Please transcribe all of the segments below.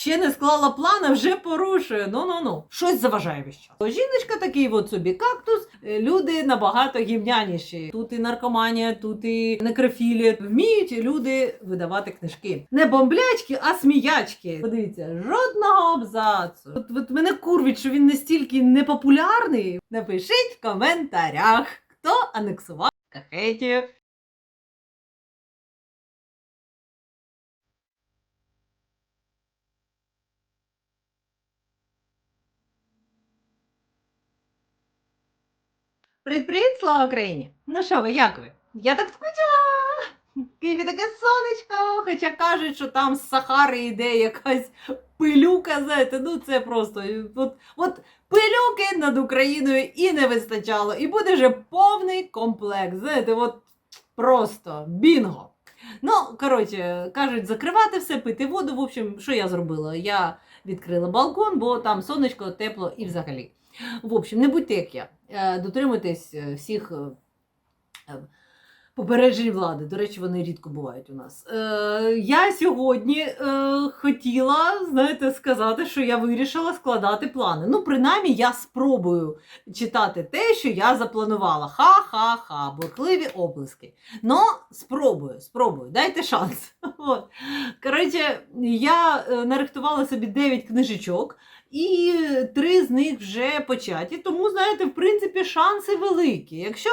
ще не склала план, а вже порушує. Ну ну ну щось заважає весь час. Жіночка такий от собі кактус. Е, Люди набагато гівняніші. Тут і наркоманія, тут і некрофілія. Вміють люди видавати книжки. Не бомблячки, а сміячки. Подивіться, жодного абзацу. От, от мене курвить, що він настільки непопулярний. Напишіть в коментарях, хто анексував кахетів. Привіт, привіт, слава Україні! Ну що ви, як ви? Я так скучала! В Києві таке сонечко, хоча кажуть, що там з Сахари йде якась пилюка, знаєте, ну це просто от, от пилюки над Україною і не вистачало. І буде вже повний комплекс. Знаєте, от просто бінго. Ну, коротше, кажуть, закривати все, пити воду. В общем, що я зробила? Я відкрила балкон, бо там сонечко, тепло і взагалі. В общем, не будьте як я. Е, Дотримуйтесь е, всіх е, попереджень влади. До речі, вони рідко бувають у нас. Я сьогодні хотіла, знаєте, сказати, що я вирішила складати плани. Ну, принаймні, я спробую читати те, що я запланувала. Ха-ха-ха, бурхливі облиски. Ну, спробую, спробую, дайте шанс. От. Коротше, я нарихтувала собі 9 книжечок. І три з них вже початі. Тому, знаєте, в принципі, шанси великі. Якщо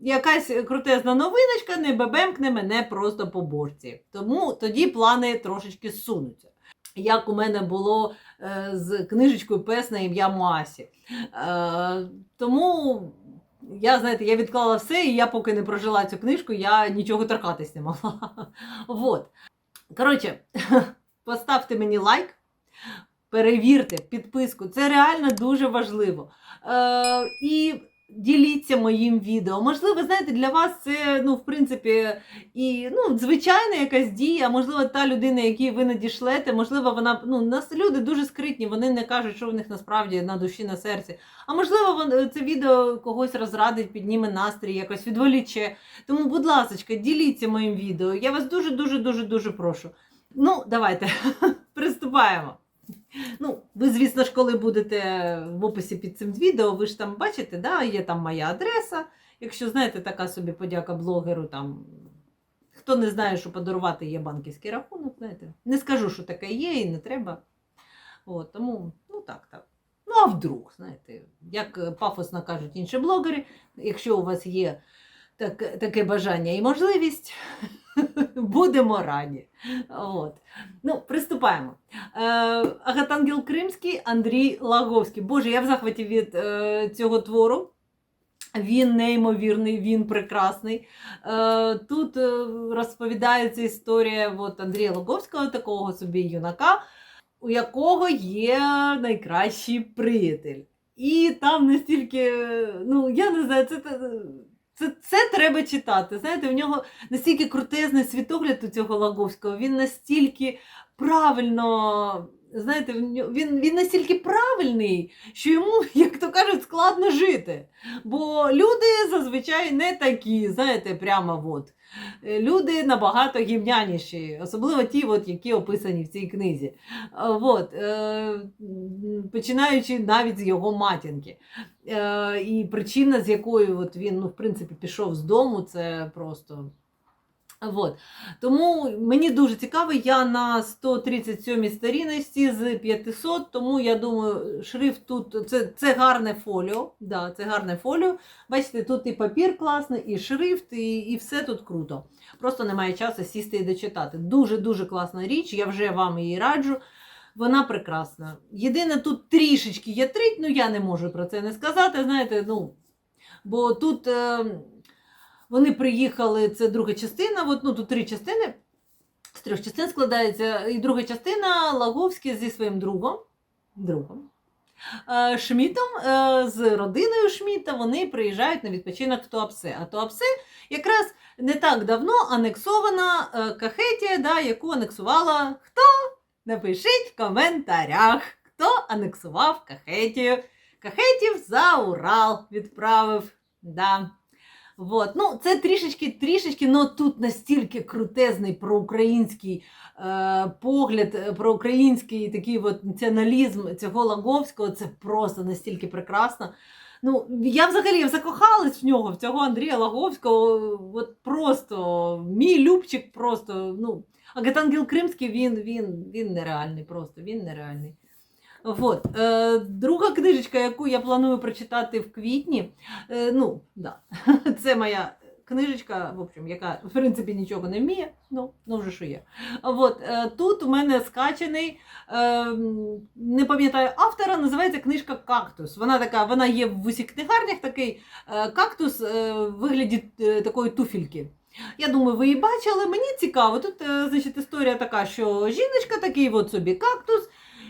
якась крутезна новиночка не бебемкне мене просто по борці. Тому тоді плани трошечки сунуться. Як у мене було е, з книжечкою Пес на ім'я Муасі. Е, тому я, знаєте, я відклала все, і я поки не прожила цю книжку, я нічого торкатись не могла. Вот. Коротше, поставте мені лайк. Перевірте підписку, це реально дуже важливо. Е, і діліться моїм відео. Можливо, знаєте, для вас це, ну, в принципі, і ну, звичайна якась дія. Можливо, та людина, якій ви надішлете, можливо, вона ну, нас люди дуже скритні, вони не кажуть, що в них насправді на душі, на серці. А можливо, це відео когось розрадить, підніме настрій, якось відволіче. Тому, будь ласка, діліться моїм відео. Я вас дуже, дуже, дуже, дуже прошу. Ну, давайте приступаємо. Ну, ви, звісно ж, коли будете в описі під цим відео, ви ж там бачите, да, є там моя адреса. Якщо знаєте, така собі подяка блогеру, там хто не знає, що подарувати є банківський рахунок, знаєте, не скажу, що таке є і не треба. От, тому, ну так, так. Ну, а вдруг, знаєте, як пафосно кажуть інші блогери, якщо у вас є так, таке бажання і можливість, будемо раді. От. Ну, приступаємо. Е, Агатангел Кримський, Андрій Лаговський. Боже, я в захваті від е, цього твору. Він неймовірний, він прекрасний. Е, тут е, розповідається історія от, Андрія Лаговського, такого собі юнака, у якого є найкращий приятель. І там настільки, ну, я не знаю, це, це, це, треба читати. Знаєте, в нього настільки крутезний світогляд у цього Лаговського, він настільки правильно. Знаєте, він, він настільки правильний, що йому, як то кажуть, складно жити. Бо люди зазвичай не такі, знаєте, прямо от. Е, Люди набагато гівняніші, особливо ті, от, які описані в цій книзі. От, е, починаючи навіть з його матінки. Е, і причина, з якою от він, ну, в принципі, пішов з дому, це просто. Вот. Тому мені дуже цікаво, я на 137 сторіночці з 500, тому я думаю, шрифт тут це, це гарне фоліо. Да, це гарне фоліо. Бачите, тут і папір класний, і шрифт, і, і все тут круто. Просто немає часу сісти і дочитати. Дуже-дуже класна річ, я вже вам її раджу. Вона прекрасна. Єдине, тут трішечки ятрить, ну я не можу про це не сказати. Знаєте, ну, бо тут. Е, вони приїхали, це друга частина, от, ну, тут три частини, з трьох частин складається. І друга частина Лаговський зі своїм другом, другом е, Шмітом, е, з родиною Шміта, вони приїжджають на відпочинок в Туапсе. А Туапсе якраз не так давно анексована е, Кахетія, да, яку анексувала хто? Напишіть в коментарях, хто анексував Кахетію. Кахетів за Урал відправив. Да. Вот. Ну, це трішечки, трішечки, але тут настільки крутезний проукраїнський е, погляд, е, проукраїнський такий от націоналізм цього Лаговського, це просто настільки прекрасно. Ну, я взагалі закохалась в нього, в цього Андрія Лаговського. От просто мій любчик просто. ну, Агатангел Кримський він, він, він нереальний, просто він нереальний. Вот. Е, друга книжечка, яку я планую прочитати в квітні. Е, ну, да. Це моя книжечка, в общем, яка в принципі нічого не вміє, ну, ну вже що є. Вот. Е, тут у мене скачений, е, не пам'ятаю автора, називається книжка Кактус. Вона така, вона є в усіх книгарнях, такий кактус в вигляді такої туфельки. Я думаю, ви її бачили. Мені цікаво. Тут, значить, історія така, що жіночка такий от собі кактус,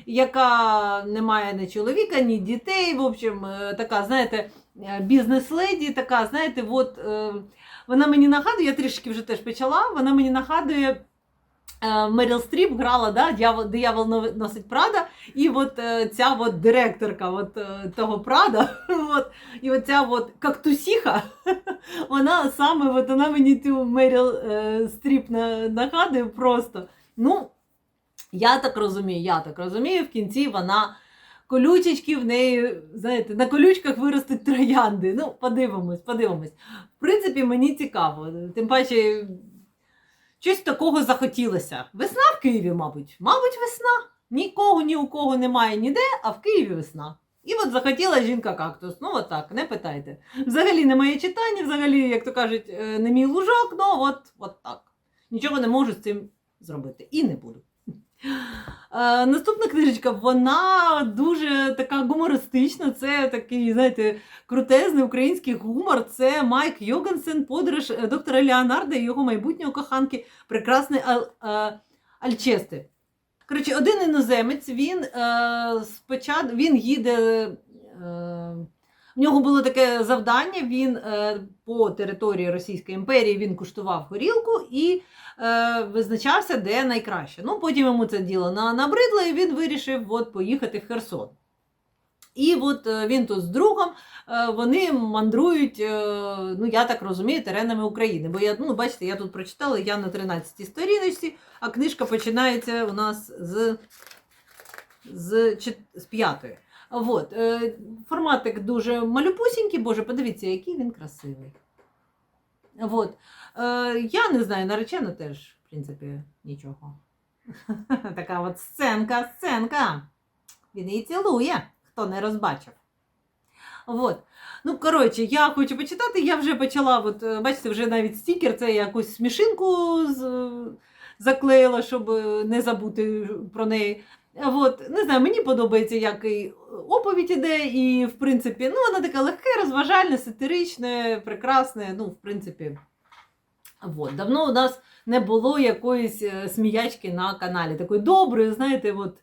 яка не має ні чоловіка, ні дітей. В общем, е, така, знаєте, е, бізнес-леді, така, знаєте, от е, вона мені нагадує, я трішки вже теж почала, вона мені нагадує. Меріл Стріп грала, да, «Дьявол, диявол носить Прада, і от ця от директорка от, того Прада, от, і оця от кактусіха, вона саме от, вона мені цю Меріл Стріп нагадує просто. Ну, я так розумію, я так розумію, в кінці вона колючечки в неї, знаєте, на колючках виростуть троянди. Ну, подивимось, подивимось. В принципі, мені цікаво. Тим паче, щось такого захотілося. Весна в Києві, мабуть. Мабуть, весна. Нікого ні у кого немає ніде, а в Києві весна. І от захотіла жінка кактус. Ну, от так, не питайте. Взагалі не моє читання, взагалі, як то кажуть, е, не мій лужок, ну от, от так. Нічого не можу з цим зробити. І не буду. Наступна книжечка, вона дуже така гумористична. Це такий, знаєте, крутезний український гумор. Це Майк Йогансен, подорож е, доктора Леонарда і його майбутнього коханки, прекрасний е, Альчести. Коротше, один іноземець, він е, спочатку він їде. В нього було таке завдання. Він е, по території Російської імперії він куштував горілку і е, визначався, де найкраще. Ну, потім йому це діло на- набридло, і він вирішив от, поїхати в Херсон. І от е, він тут з другом, вони мандрують, ну я так розумію, теренами України. Бо я, ну, бачите, я тут прочитала, я на 13 й сторіночці, а книжка починається у нас з, з, з п'ятої. Вот. Е, форматик дуже малюпусінький, боже, подивіться, який він красивий. Вот. Е, я не знаю, наречена теж, в принципі, нічого. Така от сценка, сценка. Він її цілує, хто не розбачив. Вот. Ну, коротше, я хочу почитати, я вже почала, от, е, бачите, вже навіть стікер, це якусь смішинку з, заклеїла, щоб не забути про неї. От, не знаю, мені подобається, як і оповідь іде, і в принципі, ну, вона така легке, розважальне, сатиричне, прекрасне. Ну, в принципі, от. давно у нас не було якоїсь е, сміячки на каналі. Такої доброї, знаєте, от.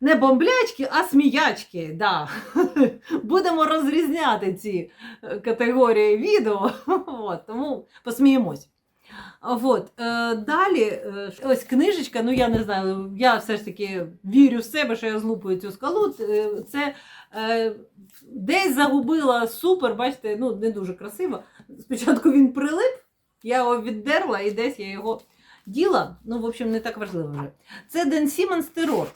Не бомблячки, а сміячки. Да. Будемо розрізняти ці е, категорії відео. От, тому посміємось. От, е, далі, е, ось книжечка, ну я не знаю, я все ж таки вірю в себе, що я злупую цю скалу. Е, Це десь загубила супер, бачите, ну не дуже красиво. Спочатку він прилип, я його віддерла і десь я його діла. Ну, в общем, не так важливо вже. Це Ден Сімонс терор.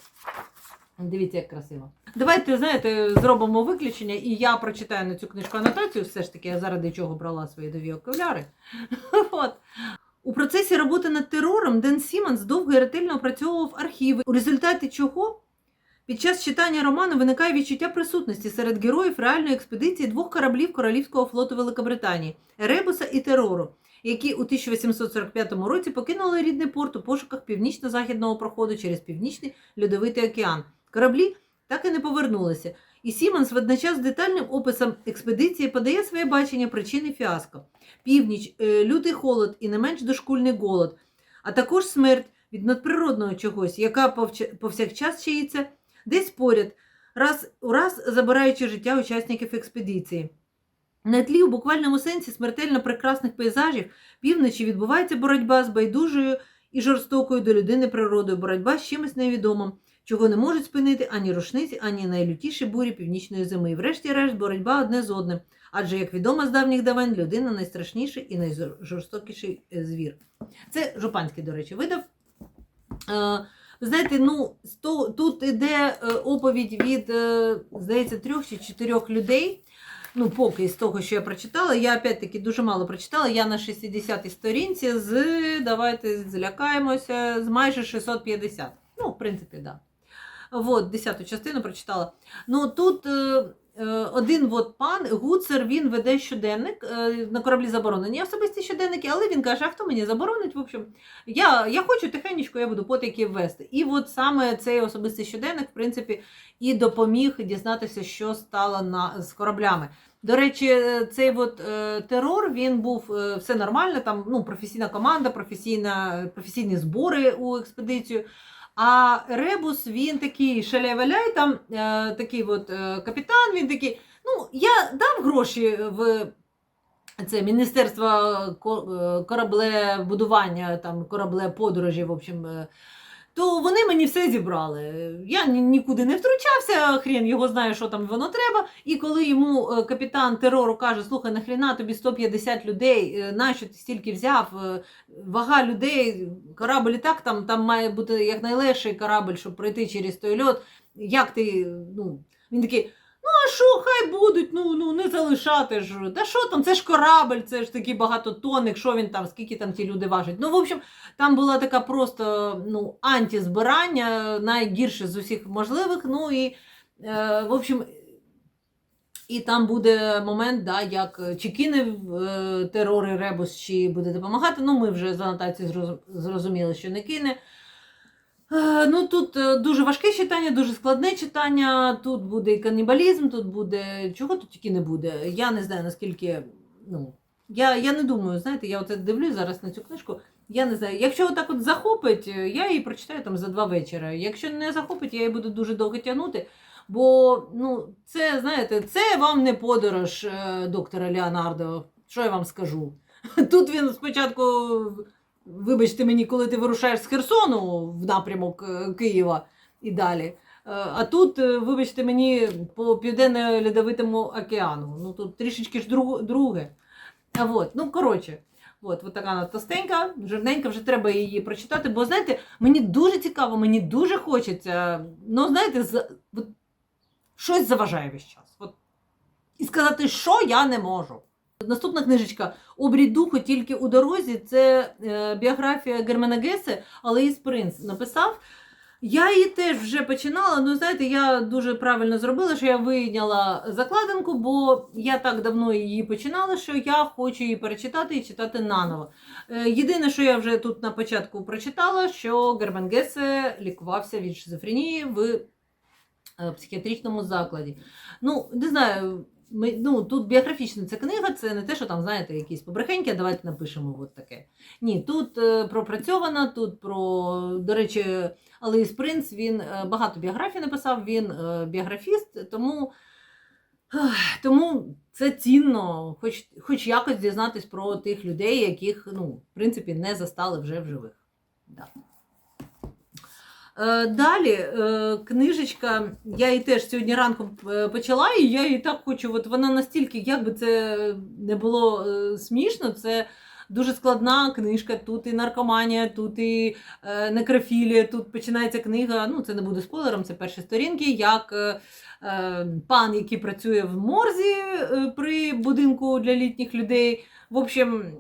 Дивіться, як красиво. Давайте, знаєте, зробимо виключення, і я прочитаю на цю книжку анотацію, все ж таки, я заради чого брала свої нові окуляри. От. У процесі роботи над терором Ден Сімонс довго і ретельно опрацьовував архіви, у результаті чого під час читання роману виникає відчуття присутності серед героїв реальної експедиції двох кораблів Королівського флоту Великобританії Еребуса і Терору, які у 1845 році покинули рідний порт у пошуках північно-західного проходу через Північний Льодовитий океан. Кораблі так і не повернулися. І Сімонс водночас з детальним описом експедиції подає своє бачення причини фіаско. Північ, е, лютий холод і не менш дошкульний голод, а також смерть від надприродного чогось, яка повсякчас чаїться десь поряд, раз у раз забираючи життя учасників експедиції. На тлі у буквальному сенсі смертельно прекрасних пейзажів півночі відбувається боротьба з байдужою і жорстокою до людини природою, боротьба з чимось невідомим, чого не можуть спинити ані рушниці, ані найлютіші бурі північної зими. І врешті-решт боротьба одне з одним. Адже, як відомо з давніх давен, людина найстрашніший і найжорстокіший е, звір. Це Жупанський, до речі, видав. Е, знаєте, ну, тут іде е, оповідь від, здається, трьох чи чотирьох людей. Ну, поки з того, що я прочитала, я опять-таки дуже мало прочитала. Я на 60-й сторінці з, давайте злякаємося, з майже 650. Ну, в принципі, так. Да. Вот, 10 частину прочитала. Ну, тут е, е, один от пан Гуцер, він веде щоденник е, на кораблі заборонені особисті щоденники, але він каже, а хто мені заборонить? В общем, я, я хочу тихенечко, я буду потики ввести. І от саме цей особистий щоденник, в принципі, і допоміг дізнатися, що стало на, з кораблями. До речі, цей от, е, терор він був е, все нормально, там ну, професійна команда, професійна, професійні збори у експедицію. А Ребус він такий шаляй-валяй, там е, такий от, е, капітан, він такий. Ну, я дав гроші в це Міністерство е, кораблебудування, там, кораблеподорожі, в общем. То вони мені все зібрали. Я ні- нікуди не втручався, хрен його знає, що там воно треба. І коли йому е, капітан терору каже: слухай, нахріна тобі 150 людей, е, нащо ти стільки взяв? Е, Вага людей, корабль і так там, там має бути якнайлегший корабль, щоб пройти через той льот. Як ти, ну, він такий. Ну, а що, хай будуть, ну, ну не залишати ж. Та що там, це ж корабль, це ж такий багатотонник, що він там, скільки там ті люди важать. Ну, в общем, там була така просто ну, антизбирання, найгірше з усіх можливих. Ну і, е, в общем, і там буде момент, да, як е, чи кине е, терор і ребус, чи буде допомагати. Ну, ми вже з анотації зрозуміли, що не кине. Е, Ну, тут е, дуже важке читання, дуже складне читання. Тут буде і канібалізм, тут буде. Чого тут тільки не буде. Я не знаю, наскільки. Ну, я, я не думаю, знаєте, я от дивлюсь зараз на цю книжку. Я не знаю, якщо отак от захопить, е, я її прочитаю там за два вечора. Якщо не захопить, я її буду дуже довго тягнути. Бо ну, це, знаєте, це вам не подорож доктора Леонардо. Що я вам скажу? Тут він спочатку, вибачте мені, коли ти вирушаєш з Херсону в напрямок е, Києва і далі. Е, А тут, е, вибачте мені, по південно-льодовитому океану. Ну тут трішечки ж друге. А от, ну коротше, от, от така вона тостенька, жирненька, вже треба її прочитати. Бо знаєте, мені дуже цікаво, мені дуже хочеться. Ну, знаєте, з, от, щось заважає весь час. От, і сказати, що я не можу. Наступна книжечка Обрій духу тільки у дорозі. Це е, біографія Германа Гесе, Алеїс Принц написав. Я її теж вже починала. Ну, знаєте, я дуже правильно зробила, що я вийняла закладинку, бо я так давно її починала, що я хочу її перечитати і читати наново. Е, Єдине, що я вже тут на початку прочитала, що Герман Гесе лікувався від шизофренії в е, психіатричному закладі. Ну, не знаю. Ми, ну, тут біографічна ця книга, це не те, що там, знаєте, якісь побрехеньки, давайте напишемо от таке. Ні, тут е, пропрацьовано, тут про, до речі, Алеїс Принц, він е, багато біографій написав, він е, біографіст, тому, тому це цінно, хоч, хоч якось дізнатись про тих людей, яких, ну, в принципі, не застали вже в живих. Да. Е, Далі е, книжечка, я її теж сьогодні ранком е, почала, і я її так хочу. От вона настільки, як би це не було смішно, це дуже складна книжка. Тут і наркоманія, тут і некрофілія, тут починається книга. Ну, це не буде спойлером, це перші сторінки. Як пан, який працює в морзі при будинку для літніх людей. В общем,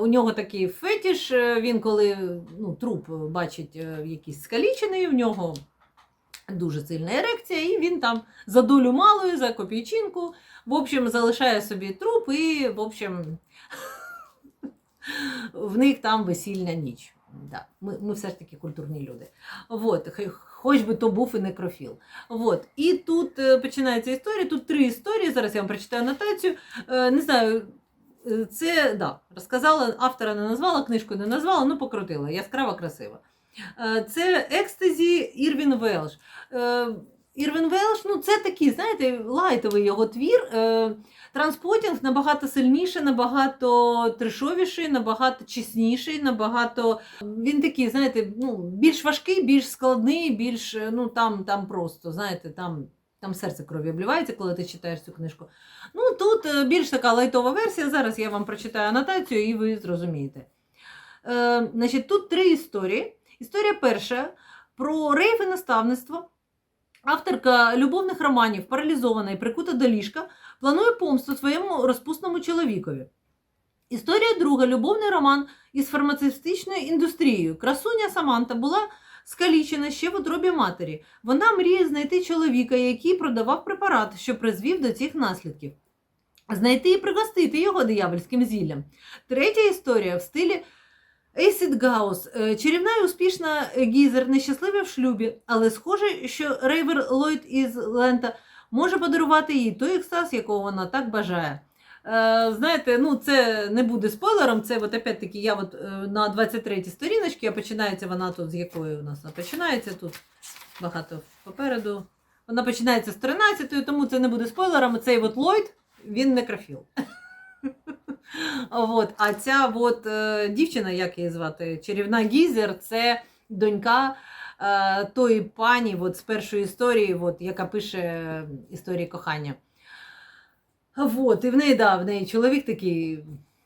У нього такий фетіш, е, він коли ну, труп бачить е, якийсь скалічений, в нього дуже сильна ерекція, і він там за долю малою, за копійчинку, в общем, залишає собі труп і, в общем, в них там весільна ніч. Да. Ми, ми все ж таки культурні люди. Вот. Хоч би то був і некрофіл. Вот. І тут е, починається історія. Тут три історії. Зараз я вам прочитаю анотацію. Е, Не знаю, Е, Це да, розказала, автора не назвала, книжку не назвала, ну покрутила. Яскрава, красива. Е, Це екстазі Ірвін Велш. Е, Ірвін Велш, ну це такий, знаєте, лайтовий його твір. Е, Транспотінг набагато сильніший, набагато трешовіший, набагато чесніший, набагато. Він такий, знаєте, ну, більш важкий, більш складний, більш ну там, там просто, знаєте, там. Там серце крові обливається, коли ти читаєш цю книжку. Ну, тут е, більш така лайтова версія. Зараз я вам прочитаю анотацію і ви зрозумієте. Е, значить, тут три історії. Історія перша про рейф і наставництво. Авторка любовних романів, паралізована і прикута до ліжка, планує помсту своєму розпусному чоловікові. Історія друга любовний роман із фармацевтичною індустрією. Красуня Саманта була скалічена ще в утробі матері. Вона мріє знайти чоловіка, який продавав препарат, що призвів до цих наслідків. Знайти і пригостити його диявольським зіллям. Третя історія в стилі Ейсід Гаус. Чарівна і успішна Гізер нещаслива в шлюбі, але схоже, що Рейвер Ллойд із Лента може подарувати їй той екстаз, якого вона так бажає. Е, знаєте, ну це не буде спойлером. Це от опять-таки я от е, на 23 сторіночці, а починається вона тут з якої у нас вона починається тут багато попереду. Вона починається з 13, тому це не буде спойлером. Цей от Ллойд, він некрофіл. От. А ця от, е, дівчина, як її звати, чарівна Гізер, це донька тої пані от, з першої історії, от, яка пише історії кохання. От, і в неї, да, в неї чоловік такий,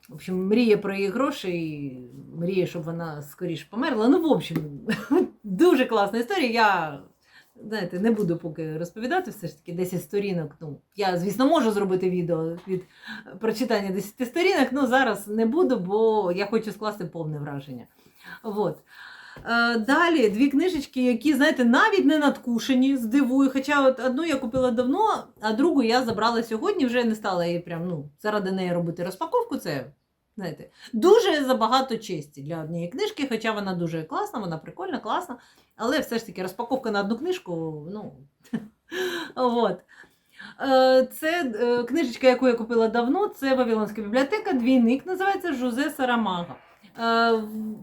в общем, мріє про її гроші, і мріє, щоб вона скоріше померла. Ну, в общем, дуже класна історія. Я знаєте, не буду поки розповідати, все ж таки 10 сторінок. Ну, я, звісно, можу зробити відео від прочитання 10 сторінок, але зараз не буду, бо я хочу скласти повне враження. От. Е, Далі дві книжечки, які, знаєте, навіть не надкушені, здивую. Хоча от одну я купила давно, а другу я забрала сьогодні, вже не стала її прям, ну, заради неї робити розпаковку. Це, знаєте, дуже забагато честі для однієї книжки, хоча вона дуже класна, вона прикольна, класна. Але все ж таки розпаковка на одну книжку, ну. От. Е, Це е, книжечка, яку я купила давно, це Вавилонська бібліотека, двійник називається Жозе Сарамага.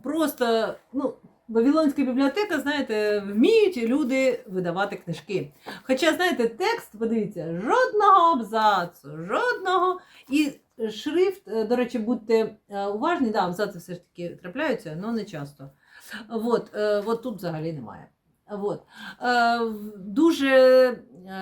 Просто, ну, Вавилонська бібліотека, знаєте, вміють люди видавати книжки. Хоча, знаєте, текст, подивіться, жодного абзацу, жодного. І шрифт, е, до речі, будьте е, уважні, да, абзаци все ж таки трапляються, але не часто. От, е, от тут взагалі немає. От. Дуже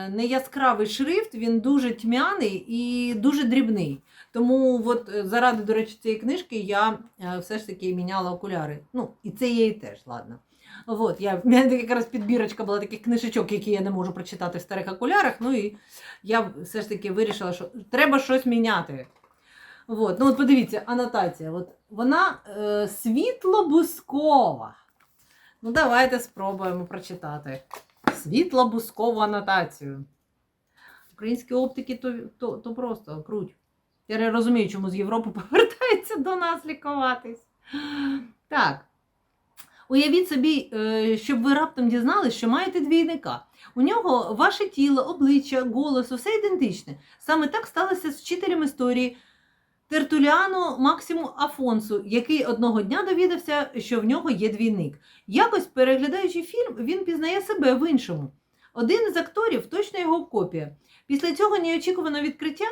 неяскравий шрифт, він дуже тьмяний і дуже дрібний. Тому от е, заради, до речі, цієї книжки я е, все ж таки міняла окуляри. Ну, і це її теж, ладно. От, я, в мене якраз підбірочка була таких книжечок, які я не можу прочитати в старих окулярах. Ну і я все ж таки вирішила, що треба щось міняти. От, ну от подивіться, анотація. От, вона е, світло-бускова. Ну, давайте спробуємо прочитати. Світло-бускову анотацію. Українські оптики то, то, то просто круть. Я розумію, чому з Європи повертаються до нас лікуватись. Так. Уявіть собі, е, щоб ви раптом дізналися, що маєте двійника. У нього ваше тіло, обличчя, голос, усе ідентичне. Саме так сталося з вчителем історії Тертуліану Максиму Афонсу, який одного дня довідався, що в нього є двійник. Якось, переглядаючи фільм, він пізнає себе в іншому. Один із акторів точно його копія. Після цього неочікуваного відкриття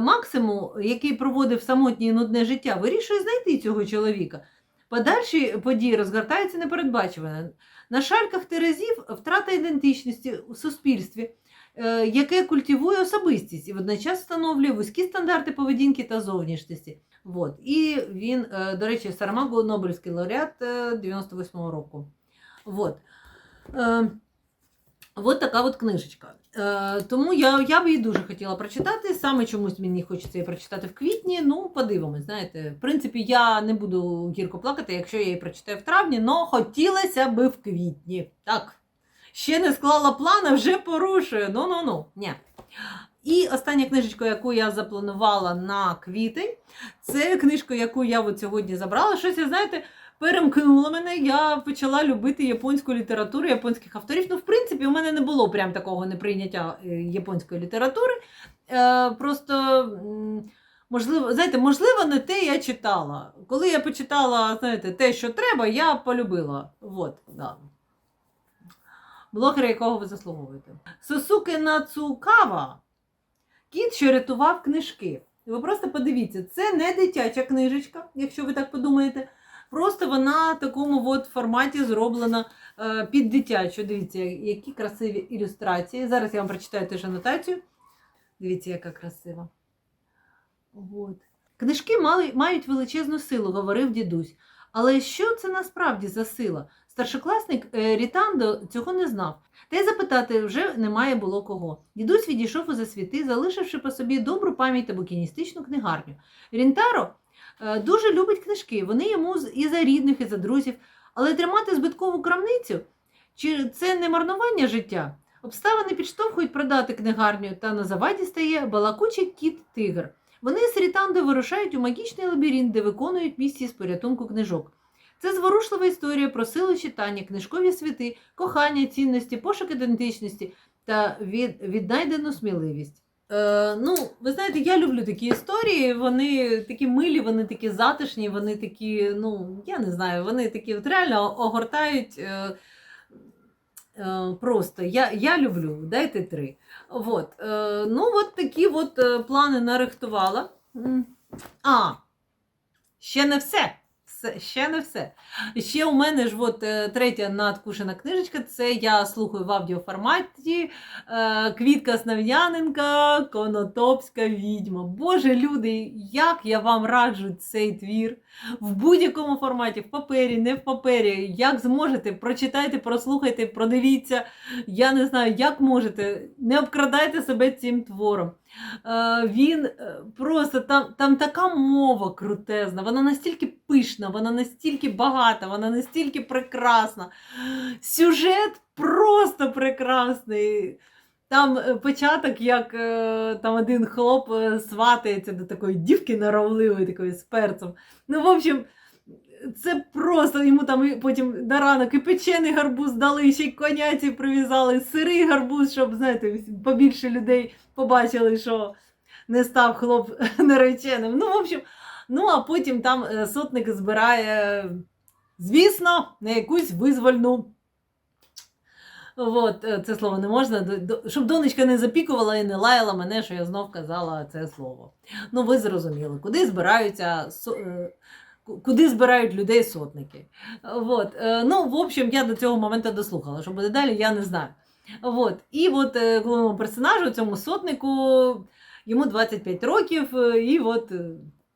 Максиму, який проводив самотнє нудне життя, вирішує знайти цього чоловіка. Подальші події розгортаються непередбачувано. На шальках Терезів втрата ідентичності у суспільстві, е, яке культивує особистість і водночас встановлює вузькі стандарти поведінки та зовнішності. Вот. І він, е, до речі, Сарамаго Нобелівський лауреат е, 98-го року. Вот. От така от книжечка. Е, тому я, я б її дуже хотіла прочитати. Саме чомусь мені хочеться її прочитати в квітні. Ну, подивимось, знаєте. В принципі, я не буду гірко плакати, якщо я її прочитаю в травні, але хотілося би в квітні. Так. Ще не склала плани, вже порушую. Ну-ну-ну. Ні. І остання книжечка, яку я запланувала на квітень, це книжка, яку я от сьогодні забрала. Щось, знаєте, перемкнуло мене. Я почала любити японську літературу, японських авторів. Ну, в принципі, у мене не було прям такого неприйняття е, японської літератури. Е, Просто, можливо, знаєте, можливо, не те я читала. Коли я почитала, знаєте, те, що треба, я полюбила. Вот, да. блогера, якого ви заслуговуєте. Сосуки Нацукава кіт, що рятував книжки. Ви просто подивіться, це не дитяча книжечка, якщо ви так подумаєте. Просто вона в такому от форматі зроблена е, під дитячу. Дивіться, які красиві ілюстрації. Зараз я вам прочитаю теж анотацію. Дивіться, яка красива. От. Книжки мали, мають величезну силу, говорив дідусь. Але що це насправді за сила? Старшокласник е, Рітандо цього не знав. Та й запитати вже немає було кого. Дідусь відійшов у засвіти, залишивши по собі добру пам'ять та букіністичну книгарню. Рінтаро дуже любить книжки. Вони йому і за рідних, і за друзів. Але тримати збиткову крамницю чи це не марнування життя? Обставини підштовхують продати книгарню, та на заваді стає балакучий кіт тигр. Вони з Рітандо вирушають у магічний лабіринт, де виконують місії з порятунку книжок. Це зворушлива історія про силу читання, книжкові світи, кохання, цінності, пошук ідентичності та від, віднайдену сміливість. Е, ну, ви знаєте, я люблю такі історії. Вони такі милі, вони такі затишні, вони такі, ну, я не знаю, вони такі от реально огортають. Е, е, просто я, я люблю, дайте три. Вот. Е, ну, от такі от е, плани нарихтувала. А, ще не все. Все, ще не все. Ще у мене ж от, е, третя надкушена книжечка. Це я слухаю в аудіоформаті е, Квітка Снав'яненка, Конотопська відьма. Боже, люди, як я вам раджу цей твір в будь-якому форматі, в папері, не в папері. Як зможете, прочитайте, прослухайте, продивіться. Я не знаю, як можете. Не обкрадайте себе цим твором. Е, він е, просто там, там така мова крутезна, вона настільки пишна, вона настільки багата, вона настільки прекрасна. Сюжет просто прекрасний. Там е, початок, як там один хлоп сватається до такої дівки наравливої, такої з перцем. Ну, в общем, це просто йому там і потім на ранок і печений гарбуз дали, ще й коняці прив'язали, сирий гарбуз, щоб, знаєте, побільше людей побачили, що не став хлоп нареченим. Ну, в общем, ну а потім там е, сотник збирає, звісно, на якусь визвольну. От, е, це слово не можна, щоб донечка не запікувала і не лаяла мене, що я знов казала це слово. Ну, ви зрозуміли, куди збираються е, куди збирають людей сотники. От. е, Ну, в общем, я до цього моменту дослухала. Що буде далі, я не знаю. От. І от е, головному персонажу, цьому сотнику, йому 25 років, е, і от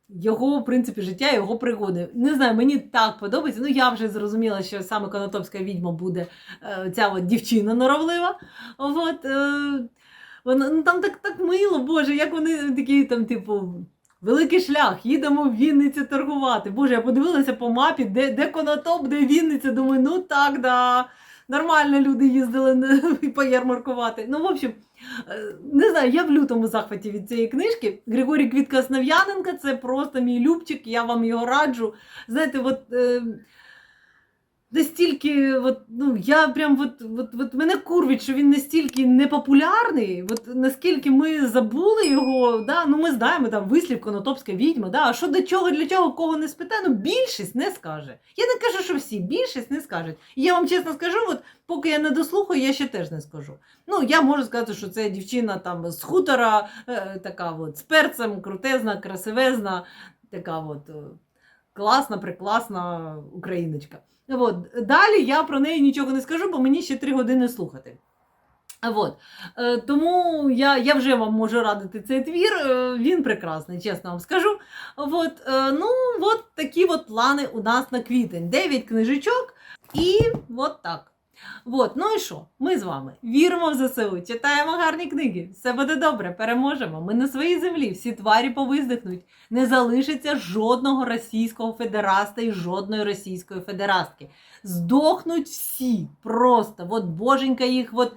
його, в принципі, життя, його пригоди. Не знаю, мені так подобається. Ну, я вже зрозуміла, що саме Конотопська відьма буде ця от дівчина норовлива. От, вона, ну, там так, так мило, Боже, як вони такі там, типу. Великий шлях, їдемо в Вінницю торгувати. Боже, я подивилася по мапі, де, де Конотоп, де Вінниця. Думаю, ну так, да. Нормально люди їздили поярмаркувати. Ну, в общем, е, не знаю, я в лютому захваті від цієї книжки. Григорій Квітка Основ'яненка це просто мій любчик, я вам його раджу. Знаєте, от. Настільки, от, ну, я прям от, от, от мене курвить, що він настільки непопулярний, от наскільки ми забули його, да? ну ми знаємо там вислів Конотопська відьма, да? а що до чого, для чого, кого не спитає, ну більшість не скаже. Я не кажу, що всі, більшість не скажуть. І я вам чесно скажу, от поки я не дослухаю, я ще теж не скажу. Ну, я можу сказати, що це дівчина там з хутора, е, така от, з перцем, крутезна, красивезна, така от е, класна, прекласна україночка. От. Далі я про неї нічого не скажу, бо мені ще три години слухати. От. Е, тому я, я вже вам можу радити цей твір. Е, він прекрасний, чесно вам скажу. От. Е, ну, от такі от плани у нас на квітень. Дев'ять книжечок і от так. От, ну і що? Ми з вами віримо в ЗСУ, читаємо гарні книги. Все буде добре, переможемо. Ми на своїй землі, всі тварі повиздихнуть. Не залишиться жодного російського федераста і жодної російської федерастки. Здохнуть всі просто. От боженька їх от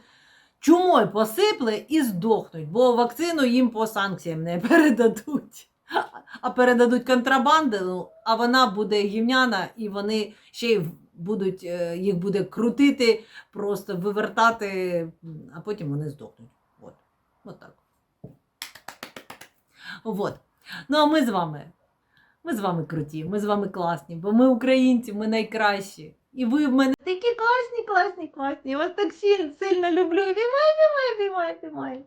чумою посипле і здохнуть, бо вакцину їм по санкціям не передадуть. А передадуть контрабанду, а вона буде гівняна, і вони ще й будуть, е, їх буде крутити, просто вивертати, а потім вони здохнуть. От, От так. От. Ну, а ми з вами. Ми з вами круті, ми з вами класні, бо ми українці, ми найкращі. І ви в мене такі класні, класні, класні. Я вас так сильно, люблю. Обіймай, обіймай, обіймай, обіймай.